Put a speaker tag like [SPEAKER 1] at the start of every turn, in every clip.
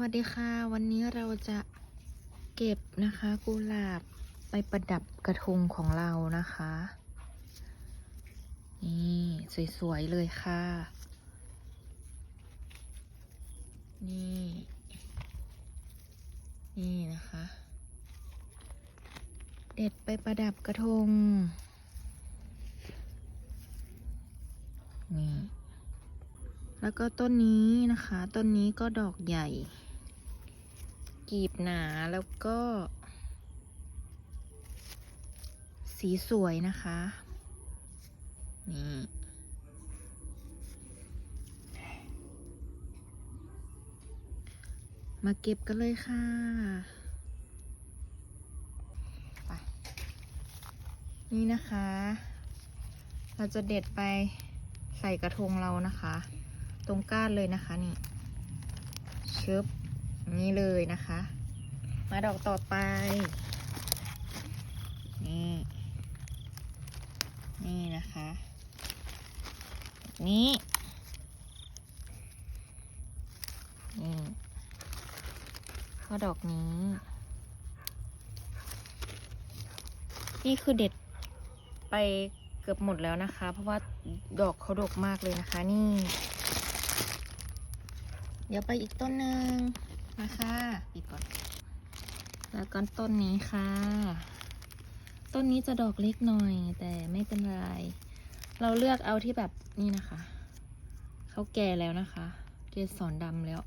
[SPEAKER 1] วัสดีค่ะ วันนี้เราจะเก็บนะคะกุหลาบไปประดับกระทงของเรานะคะ นี่สวยๆเลยค่ะ นี่ นี่นะคะ เด็ดไปประดับกระทง นี่แล้วก็ต้นนี้นะคะ ต้นนี้ก็ดอกใหญ่ กีบหนาแล้วก็ สีสวยนะคะ นี่ มาเก็บกันเลยค่ะไปนี่นะคะ เราจะเด็ดไปใส่กระทงเรานะคะ ตรงก้านเลยนะคะนี่ชึบ นี่เลยนะคะ มาดอกต่อไป นี่ นี่นะคะ นี่นี่ก็ดอกนี้ นี่คือเด็ดไปเกือบหมดแล้วนะคะ เพราะว่าดอกเขาดกมากเลยนะคะ นี่ เดี๋ยวไปอีกต้นหนึ่ง ปิดก่อน แล้วก็ต้นนี้ค่ะ ต้นนี้จะดอกเล็กหน่อย แต่ไม่เป็นไร เราเลือกเอาที่แบบนี่นะคะ เขาแก่แล้วนะคะ เกสรดำแล้ว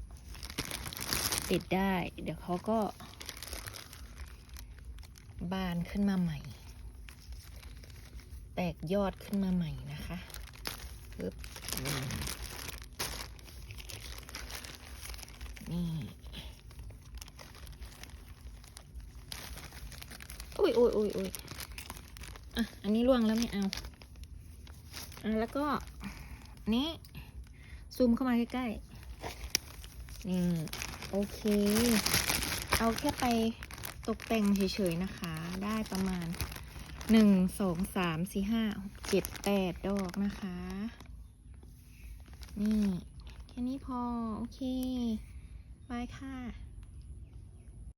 [SPEAKER 1] ปิดได้ เดี๋ยวเขาก็ บานขึ้นมาใหม่ แตกยอดขึ้นมาใหม่นะคะปึ๊บนี่ อุ้ยอุ้ยอุ้ยอุ้ยอะ อันนี้ล่วงแล้วไม่เอาอะแล้วก็ นี้ซูมเข้ามาใกล้ๆ นี่ โอเค เอาแค่ไปตกแต่งเฉยๆนะคะ ได้ประมาณหนึ่งสองสามสี่ห้าหกเจ็ดแปดดอกนะคะ นี่ แค่นี้พอ โอเค บายค่ะ